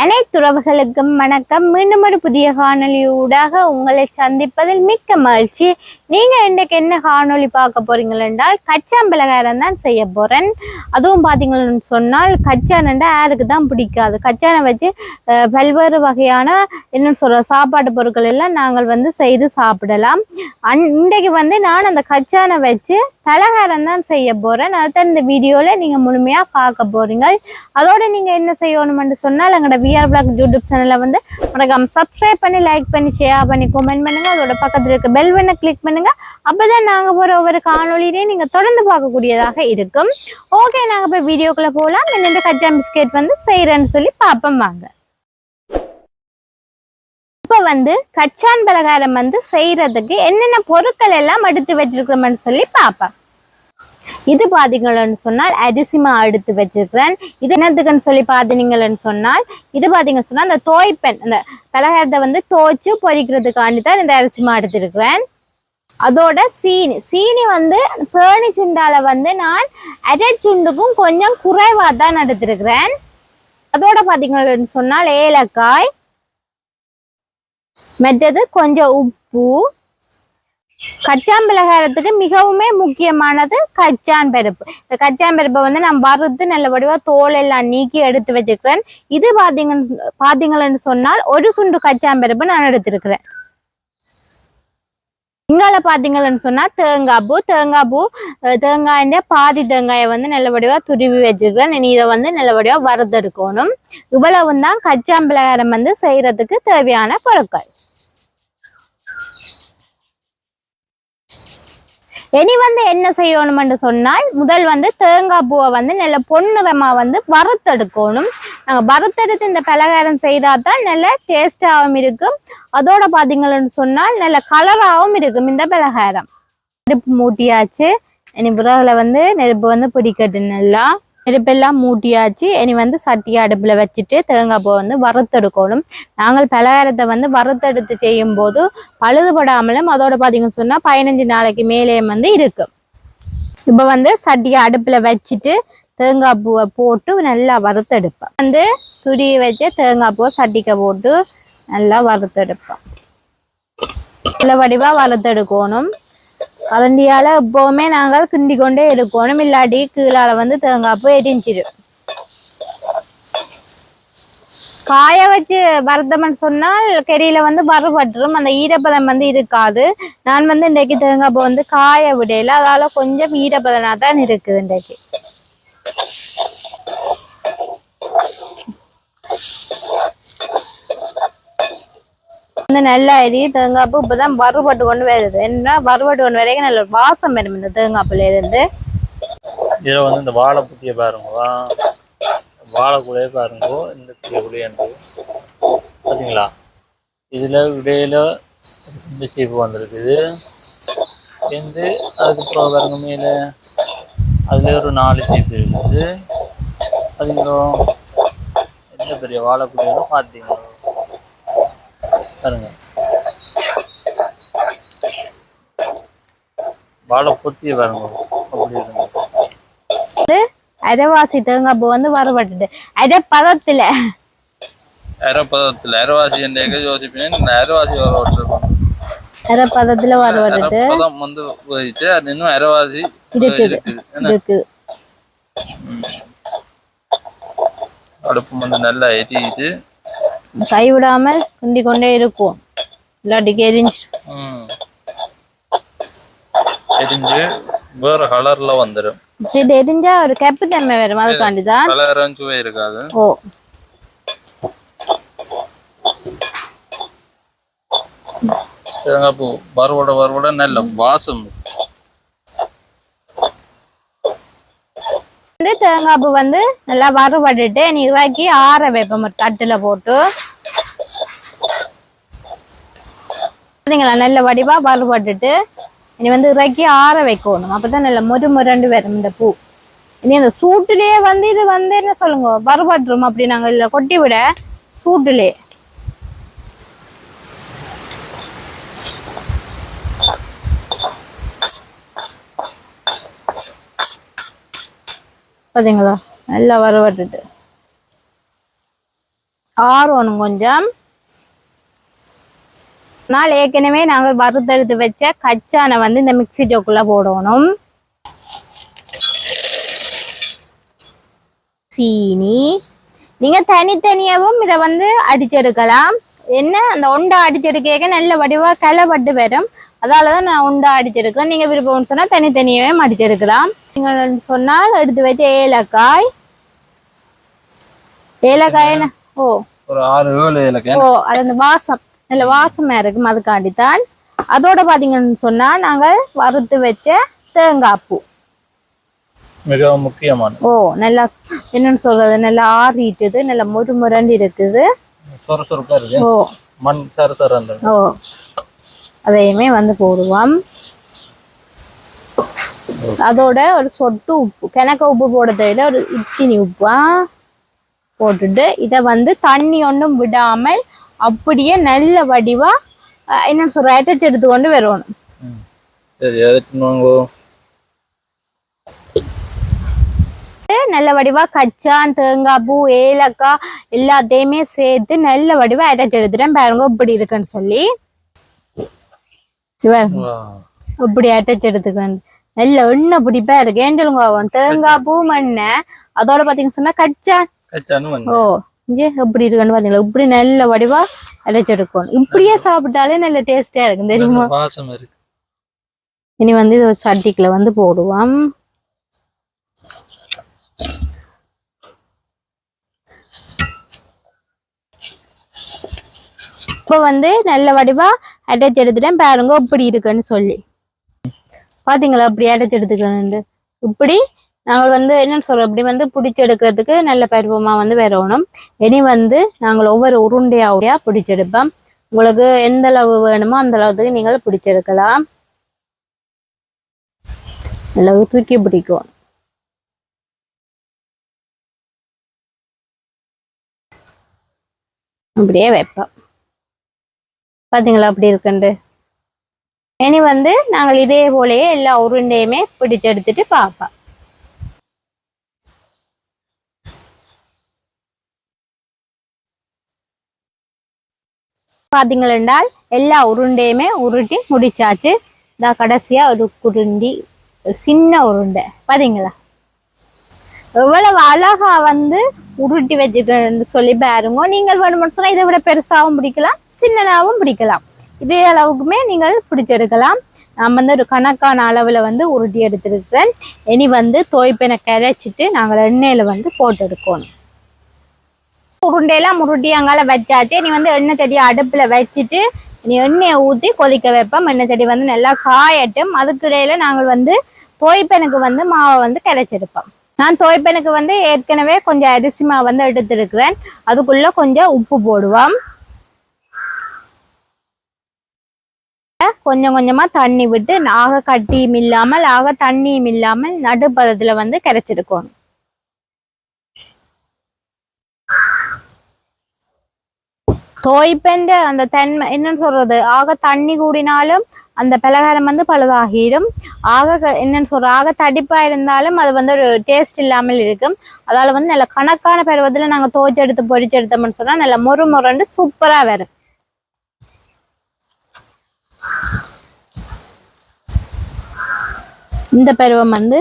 அனைத்து உறவுகளுக்கும் வணக்கம். மீண்டும் ஒரு புதிய காணொளியூடாக உங்களை சந்திப்பதில் மிக்க மகிழ்ச்சி. நீங்கள் இன்றைக்கு என்ன காணொளி பார்க்க போறீங்கள் என்றால் கச்சாம்பலகாரம் தான் செய்ய போகிறேன் அதுவும் பார்த்தீங்கன்னு சொன்னால் கச்சானண்டா யாருக்கு தான் பிடிக்காது. கச்சானை வச்சு பல்வேறு வகையான என்னன்னு சொல்கிற சாப்பாட்டு பொருட்கள் எல்லாம் நாங்கள் வந்து செய்து சாப்பிடலாம். அன் இன்றைக்கு வந்து நான் அந்த கச்சானை வச்சு பலகாரம் தான் செய்ய போகிறேன் அதான் இந்த வீடியோவில் நீங்கள் முழுமையாக பார்க்க போகிறீங்க அதோடு நீங்கள் என்ன செய்யணும்னு சொன்னால் எங்களோட விஆர் பிளாக் யூடியூப் சேனலை வந்து மறக்காம சப்ஸ்கிரைப் பண்ணி லைக் பண்ணி ஷேர் பண்ணி கமெண்ட் பண்ணுங்க. அதோட பக்கத்தில் இருக்க பெல் பண்ண கிளிக் பண்ணுங்க. அப்பதான் நாங்கள் போகிற ஒவ்வொரு காணொலியிலையும் நீங்கள் தொடர்ந்து பார்க்கக்கூடியதாக இருக்கும். ஓகே நாங்கள் போய் வீடியோக்குள்ள போகலாம் என்னென்ன கச்சா பிஸ்கெட் வந்து செய்கிறேன்னு சொல்லி பார்ப்போம் வாங்க. இப்போ வந்து கச்சான் பலகாரம் வந்து செய்யறதுக்கு என்னென்ன பொருட்கள் எல்லாம் எடுத்து வச்சிருக்கிறோம்னு சொல்லி பார்ப்பேன் இது பாத்தீங்கன்னு சொன்னால் அரிசி மா எடுத்து வச்சிருக்கிறேன். இது என்னத்துக்குன்னு சொல்லி பாத்தீங்கன்னு சொன்னால் இது பாத்தீங்கன்னு சொன்னா அந்த தோய்ப்பென் அந்த பலகாரத்தை வந்து தோய்ச்சு பொரிக்கிறதுக்காண்டி தான் இந்த அரிசி மா எடுத்திருக்கிறேன். அதோட சீனி சீனி வந்து பேணி சுண்டால வந்து நான் அரை சுண்டுக்கும் கொஞ்சம் குறைவா தான் எடுத்திருக்கிறேன். அதோட பாத்தீங்கன்னு சொன்னால் ஏலக்காய் மற்றது கொஞ்சம் உப்பு கச்சான் பலகாரத்துக்கு மிகவுமே முக்கியமானது கச்சான் பருப்பு. இந்த கச்சான் பருப்பை வந்து நான் வறுத்து நல்ல வடிவா தோல் எல்லாம் நீக்கி எடுத்து வச்சிருக்கிறேன். இது பாத்தீங்கன்னு பாத்தீங்கன்னு சொன்னால் ஒரு சுண்டு கச்சான் பருப்பு நான் எடுத்திருக்கிறேன். இங்கால பாத்தீங்கன்னு சொன்னா தேங்காய் பூ தேங்காய் பூ அஹ் தேங்காயின் பாதி தேங்காயை வந்து நல்லபடியா துருவி வச்சிருக்கிறேன். இனி இதை வந்து நல்லபடியா வறுத்தெடுக்கணும். இவ்வளவு தான் கச்சாம்பிளகாரம் பலகாரம் வந்து செய்யறதுக்கு தேவையான பொருட்கள். இனி வந்து என்ன செய்யணும்னு சொன்னால் முதல் வந்து தேங்காய் பூவை வந்து நல்ல பொன்னிறமா வந்து வறுத்தெடுக்கணும். நாங்கள் வறுத்தெடுத்து இந்த பலகாரம் செய்தால் தான் நல்ல டேஸ்டாகவும் இருக்கும். அதோட பார்த்தீங்கன்னு சொன்னால் நல்ல கலராகவும் இருக்கும் இந்த பலகாரம். நெருப்பு மூட்டியாச்சு. இனி பிறகுல வந்து நெருப்பு வந்து பிடிக்கட்டும் நல்லா. நெருப்பெல்லாம் மூட்டியாச்சு. இனி வந்து சட்டியை அடுப்பில் வச்சுட்டு தேங்காய் பூ வந்து வறுத்தெடுக்கணும். நாங்கள் பலகாரத்தை வந்து வறுத்தெடுத்து செய்யும் போது பழுதுபடாமலும் அதோட பார்த்தீங்கன்னு சொன்னால் பதினஞ்சு நாளைக்கு மேலே வந்து இருக்கும் இப்போ வந்து சட்டியை அடுப்பில் வச்சுட்டு தேங்காய் பூவை போட்டு நல்லா வறுத்தெடுப்பேன் வந்து துரி வச்சு தேங்காய் பூவை சட்டிக்க போட்டு நல்லா வறுத்தெடுப்பேன் நல்ல வடிவாக வறுத்தெடுக்கணும். கரண்டியால எப்பவுமே நாங்கள் கிண்டி கொண்டே இருக்கணும் இல்லாட்டி கீழால வந்து தேங்காய் பூ எரிஞ்சிடும் காய வச்சு வறுத்தம்னு சொன்னால் கெடியில வந்து வறுபட்டுரும் அந்த ஈரப்பதம் வந்து இருக்காது. நான் வந்து இன்றைக்கு தேங்காய் பூ வந்து காய விடையில அதால கொஞ்சம் ஈரப்பதனா தான் இருக்குது இன்றைக்கு. வந்து நல்ல அரி தேங்காய் பூ இப்பதான் வறுபட்டு கொண்டு வருது. என்ன? வறுபட்டு கொண்டு வரைக்கும் நல்ல வாசம் வரும் இந்த தேங்காய்ப்புல இருந்து இதில் வந்து இந்த வாழை புத்திய பாருங்க வாழைக்குள்ளே பாருங்க. இந்த புதிய பார்த்தீங்களா இதில் இடையில இந்த சீப்பு வந்திருக்குது. சேர்ந்து அதுக்கப்புறம் பாருங்க மேலே. அதில் ஒரு நாலு சீப்பு இருக்குது. அதுக்கப்புறம் எந்த பெரிய வாழை பார்த்தீங்களா பாருங்க. வாழை பொத்திய பாருங்க. அப்படி இருந்தது அரைவாசி தேங்காய் வந்து வறுபட்டுட்டு. அரை பதத்துல. அரைப்பதத்தில் அரைவாசி என்ற எங்கே யோசிப்பேன் இந்த அரைவாசி வர விட்டுருக்கோம் அரை பதத்துல வறுபட்டுட்டு. அரைப்பதம் வந்து போயிட்டு அது இன்னும் அரைவாசி இருக்குது. இருக்குது. அடுப்பு வந்து நல்லா எரியுது. கைவிடாமல் கிண்டி கொண்டே இருக்கும். இல்லாட்டிக்கு எரிஞ்சு ம். எரிஞ்சு வேற கலர்ல வந்துடும் இது எரிஞ்சா ஒரு கெப்பு தன்மை வரும். அதுக்காண்டி தான் கலரும் சுவை இருக்காது. ஓ. தேங்காய் பூ. வறுவடை வறுவடை நல்ல வாசம். வந்து தேங்காய் பூ வந்து நல்லா வறுபட்டுட்டு நீ ஆற வைப்போம். ஒரு தட்டுல போட்டு. பார்த்தீங்களா நல்ல வடிவா வறுபட்டுட்டு இனி வந்து இறக்கி ஆற வைக்கணும். அப்பதான் நல்ல முறு முரண்டு வரும் இந்த பூ. இனி அந்த சூட்டுலயே வந்து இது வந்து என்ன சொல்லுங்க வறுபட்டுரும் அப்படி நாங்க இதில் கொட்டி விட சூட்டுலே. பார்த்தீங்களா நல்லா வறுபட்டுட்டு ஆறணும் கொஞ்சம். நாள் ஏற்கனவே நாங்கள் வறுத்தெடுத்து வச்ச கச்சானை வந்து இந்த மிக்ஸி ஜோக்குள்ள போடணும். சீனி. நீங்க தனித்தனியாவும் இதை வந்து அடிச்செடுக்கலாம். என்ன? அந்த உண்டை அடிச்செடுக்க நல்ல வடிவா கிளப்பட்டு வரும். அதால தான் நான் உண்டை அடிச்செடுக்கிறேன். நீங்க விருப்பம்னு சொன்னா தனித்தனியாவே அடிச்செடுக்கலாம். நீங்க சொன்னால் எடுத்து வச்ச ஏலக்காய். ஏலக்காய் என்ன? ஓ. ஒரு ஆறு ஏழு இலக்கம் ஓ அது அந்த வாசம். நல்ல வாசமா இருக்கும் அதுக்காண்டித்தான். அதோட பாத்தீங்கன்னு சொன்னா நாங்கள் வறுத்து வச்ச தேங்காய் பூ. மிகவும் முக்கியமான. ஓ நல்லா என்னன்னு சொல்றது? நல்லா ஆறிட்டுது நல்லா மொறு முரண்டு இருக்குது இருக்கு. ஓ. மண் சர சரன்ற ஓ. அதையுமே வந்து போடுவோம். அதோட ஒரு சொட்டு உப்பு கிணக்க உப்பு போட தேவையில்ல ஒரு இத்தினி உப்பா போட்டுட்டு இதை வந்து தண்ணி ஒன்றும் விடாமல் அப்படியே நல்ல வடிவா என்ன சொல்ற அரைச்சு எடுத்து கொண்டு வரணும் நல்ல வடிவா கச்சான் தேங்காய் பூ ஏலக்காய் எல்லாத்தையுமே சேர்த்து நல்ல வடிவா அரைச்சு எடுத்துட்டேன். பாருங்க இப்படி இருக்குன்னு சொல்லி. இப்படி அரைச்சு எடுத்துக்கிறேன் நல்ல எண்ணெய் பிடிப்பா இருக்கு. அவன் தேங்காய் பூ மண்ணெய் அதோட பாத்தீங்கன்னு சொன்னா கச்சான். வந்து ஓ. இங்கே எப்படி இருக்குன்னு பாத்தீங்களா? இப்படி நல்ல வடிவா அரைச்சு எடுக்கணும் இப்படியே சாப்பிட்டாலே நல்ல டேஸ்டா இருக்கும். தெரியுமா? இனி வந்து இது ஒரு சட்டிக்குள்ள வந்து போடுவோம். இப்போ வந்து நல்ல வடிவா அடைச்சு எடுத்துட்டேன் பாருங்க இப்படி இருக்குன்னு சொல்லி. பாத்தீங்களா? இப்படி அடைச்சு எடுத்துக்கணும் இப்படி நாங்கள் வந்து என்னன்னு சொல்றோம் இப்படி வந்து பிடிச்சி எடுக்கிறதுக்கு நல்ல பருவமாக வந்து வரணும். இனி வந்து நாங்கள் ஒவ்வொரு உருண்டையா பிடிச்செடுப்போம். உங்களுக்கு எந்த அளவு வேணுமோ அந்த அளவுக்கு நீங்கள் பிடிச்செடுக்கலாம். அளவு தூக்கி பிடிக்கும் அப்படியே வைப்போம். பாத்தீங்களா அப்படி இருக்குண்டு? இனி வந்து நாங்கள் இதே போலயே எல்லா உருண்டையுமே பிடிச்செடுத்துட்டு பார்ப்போம். பாத்தீங்களென்றால் எல்லா உருண்டையுமே உருட்டி முடிச்சாச்சு. இதா கடைசியா ஒரு குருண்டி சின்ன உருண்டை. பாத்தீங்களா? எவ்வளவு அழகா வந்து உருட்டி வச்சுட்டு சொல்லி பாருங்க. நீங்கள் வேணும்னு இதை விட பெருசாவும் பிடிக்கலாம் சின்னதாகவும் பிடிக்கலாம். இதே அளவுக்குமே நீங்கள் பிடிச்செடுக்கலாம் நான் வந்து ஒரு கணக்கான அளவுல வந்து உருட்டி எடுத்துருக்கிறேன். இனி வந்து தோய்ப்பெனை கரைச்சிட்டு நாங்கள் எண்ணெயில் வந்து போட்டு எடுக்கணும். உருண்டையெல்லாம் உருட்டி அங்கால வச்சாச்சு. நீ வந்து எண்ணெய் செடியை அடுப்புல வச்சுட்டு நீ எண்ணெயை ஊற்றி கொதிக்க வைப்போம். எண்ணெய் செடி வந்து நல்லா காயட்டும். அதுக்கு இடையில நாங்கள் வந்து தோய்ப்பெனுக்கு வந்து மாவை வந்து கரைச்செடுப்போம். நான் தோய்ப்பெனுக்கு வந்து ஏற்கனவே கொஞ்சம் அரிசி மாவு வந்து எடுத்துருக்கிறேன். அதுக்குள்ள கொஞ்சம் உப்பு போடுவோம். கொஞ்சம் கொஞ்சமா தண்ணி விட்டு ஆக கட்டியும் இல்லாமல் ஆக தண்ணியும் இல்லாமல் நடுப்பதத்துல வந்து கரைச்செடுக்கணும். தோய்ப்பெண்ட அந்த தன்மை என்னன்னு சொல்றது? ஆக தண்ணி கூடினாலும் அந்த பலகாரம் வந்து பழுதாகிரும். ஆக என்னன்னு சொல்ற ஆக தடிப்பா இருந்தாலும் அது வந்து ஒரு டேஸ்ட் இல்லாமல் இருக்கும். அதால வந்து நல்ல கணக்கான பருவத்துல நாங்க தோய்ச்சி எடுத்து எடுத்தோம்னு சொன்னா நல்ல மொறு மொரண்டு சூப்பரா வரும். இந்த பருவம் வந்து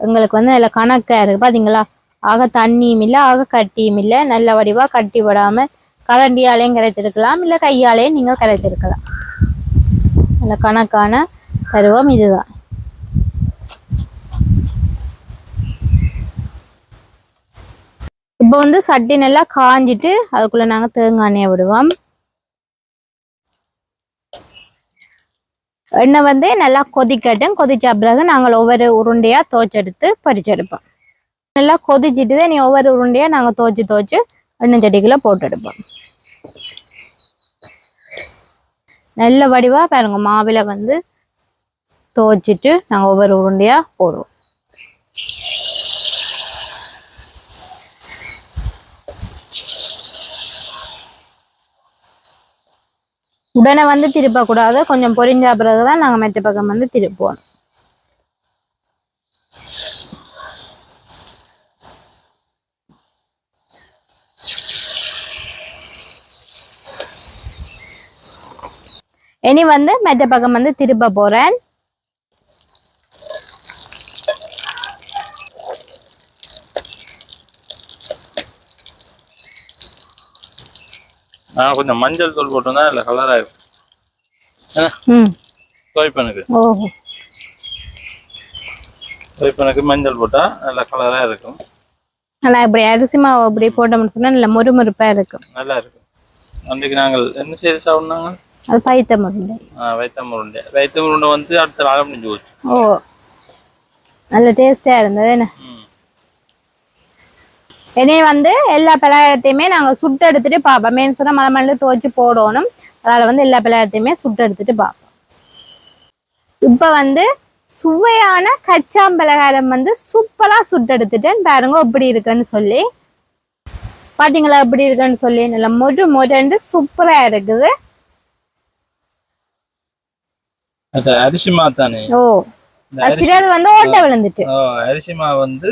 எங்களுக்கு வந்து நல்ல கணக்கா இருக்கு. பாத்தீங்களா? ஆக தண்ணியும் இல்லை ஆக கட்டியும் இல்லை. நல்ல வடிவா கட்டி விடாம கரண்டியாலையும் கரைச்சிருக்கலாம் இல்லை கையாலையும் நீங்கள் கரைச்சிருக்கலாம் நல்ல கணக்கான பருவம் இதுதான். இப்போ வந்து சட்டி நல்லா காஞ்சிட்டு அதுக்குள்ள நாங்க தேங்காய் எண்ணெயை விடுவோம். எண்ணெய் வந்து நல்லா கொதிக்கட்டும். கொதிச்ச பிறகு நாங்கள் ஒவ்வொரு உருண்டையா துவைச்செடுத்து பறிச்செடுப்போம். நல்லா கொதிச்சுட்டு தான் நீ ஒவ்வொரு உருண்டையா நாங்க தோச்சு துவைச்சு எண்ணெய் செடிக்குள்ள போட்டு நல்ல வடிவாக பாருங்க மாவில் வந்து துவைச்சிட்டு நாங்க ஒவ்வொரு உருண்டையா போடுவோம். உடனே வந்து திருப்பக்கூடாது கொஞ்சம் பொரிஞ்ச பிறகுதான் நாங்கள் மெட்டு பக்கம் வந்து திருப்புவோம். இனி வந்து மெட்ட பக்கம் வந்து திருப்ப போறேன். நான் கொஞ்சம் மஞ்சள் தூள் போட்டிருந்தா இல்லை கலராக இருக்கும். என்ன? ம். துவைப்பனுக்கு ஓஹோ துவைப்பனுக்கு மஞ்சள் போட்டால் நல்ல கலராக இருக்கும். நல்லா இப்படி அரிசி மாவு இப்படி போட்டோம்னு சொன்னா நல்ல முறுமுறுப்பா இருக்கும். நல்லா இருக்கும். அன்றைக்கு நாங்கள் என்ன செய்து சாப்பிட்னாங்க? முருண்டை வைத்த முருண்டை வந்து அடுத்த நாள் முடிஞ்சு போச்சு. ஓ நல்ல டேஸ்டா இருந்தது என்ன? இனி வந்து எல்லா பலகாரத்தையுமே நாங்கள் சுட்டு எடுத்துட்டு பார்ப்போம். மெயின் சொன்னால் மலை மல்லு துவச்சி போடணும். அதில் வந்து எல்லா பலகாரத்தையுமே சுட்டு எடுத்துட்டு பார்ப்போம். இப்போ வந்து சுவையான கச்சாம் பலகாரம் வந்து சூப்பராக சுட்டு எடுத்துட்டேன். பாருங்க எப்படி இருக்குன்னு சொல்லி. பாத்தீங்களா எப்படி இருக்குன்னு சொல்லி? நல்லா மொறு மொரண்டு சூப்பராக இருக்குது. அது அரிசி மாவு தானே? ஓ சிலது வந்து ஓட்டை விழுந்துட்டு. ஓ, அரிசி மாவு வந்து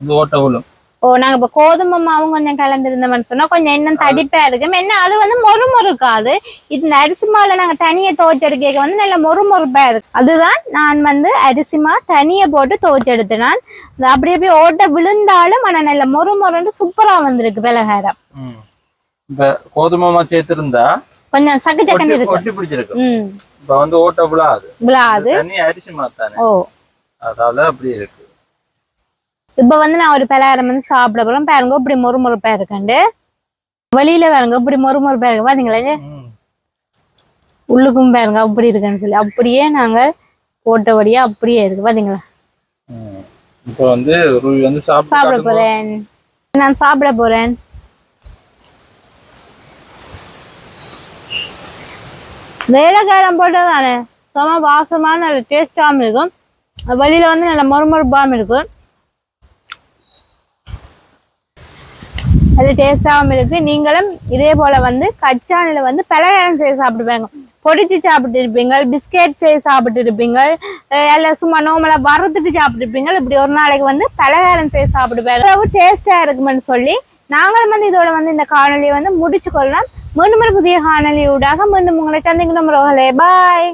இது ஓட்ட விழும். ஓ நாங்க இப்ப கோதுமை மாவும் கொஞ்சம் கலந்துருந்தோம்னு சொன்னா கொஞ்சம் இன்னும் தடிப்பா இருக்கும். என்ன அது வந்து மொறு மொறுக்காது இது இந்த அரிசி மாவுல நாங்க தனியா துவைச்செடுக்க வந்து நல்ல மொறு மொறுப்பா இருக்கு அதுதான் நான் வந்து அரிசி மா தனியா போட்டு துவைச்செடுத்தேன். நான் அது அப்படி அப்படியே ஓட்ட விழுந்தாலும் ஆனா நல்ல மொறு மொறுன்னு சூப்பரா வந்திருக்கு பலகாரம் ம். இப்போ கோதுமை மாவு சேர்த்துருந்தா கொஞ்சம் சக்கு சக்கன்னு இருக்கு ஒட்டி பிடிச்சிருக்கும். ம். இப்போ வந்து ஓட்ட விழாது. விழாது. தனி அரிசி மாவு தானே ஓ. அதால அப்படி இருக்கு. இப்ப வந்து நான் ஒரு பலகாரம் வந்து சாப்பிட போறேன். பாருங்க இப்படி மொறு மொறுப்பா இருக்கண்டு வெளியில பாருங்க இப்படி மொறு மொறுப்பா இருக்கு. பாத்தீங்களா உள்ளுக்கும் பாருங்க அப்படி இருக்குன்னு சொல்லி. அப்படியே நாங்க போட்டபடியா அப்படியே இருக்கு. பாத்தீங்களா. இப்போ வந்து ரூபி வந்து சாப்பிட. போறேன். நான் சாப்பிட போறேன். வேலைக்காரம் போட்டது தானே சும்மா வாசமான நல்ல டேஸ்டாகவும் இருக்கும் வெளியில் வந்து நல்ல மொறுமொறுப்பாகவும் இருக்கும் அது டேஸ்டாகவும் இருக்குது நீங்களும் இதே போல் வந்து கச்சானில் வந்து பலகாரம் செய்து சாப்பிடுவாங்க பொடிச்சு சாப்பிட்டு இருப்பீங்க பிஸ்கெட் செய்து சாப்பிட்டு இருப்பீங்க அஹ் சும்மா நோமலாக வறுத்துட்டு சாப்பிட்டு இருப்பீங்க இப்படி ஒரு நாளைக்கு வந்து பலகாரம் செய்து சாப்பிடுவாங்க அவ்வளவு டேஸ்ட்டாக இருக்குமென்னு சொல்லி நாங்களும் வந்து இதோட வந்து இந்த காணொலியை வந்து முடிச்சு கொள்ளலாம் மீண்டும் ஒரு புதிய காணொலியூடாக மீண்டும் உங்களை சந்திக்கணும் ரோகலே பாய்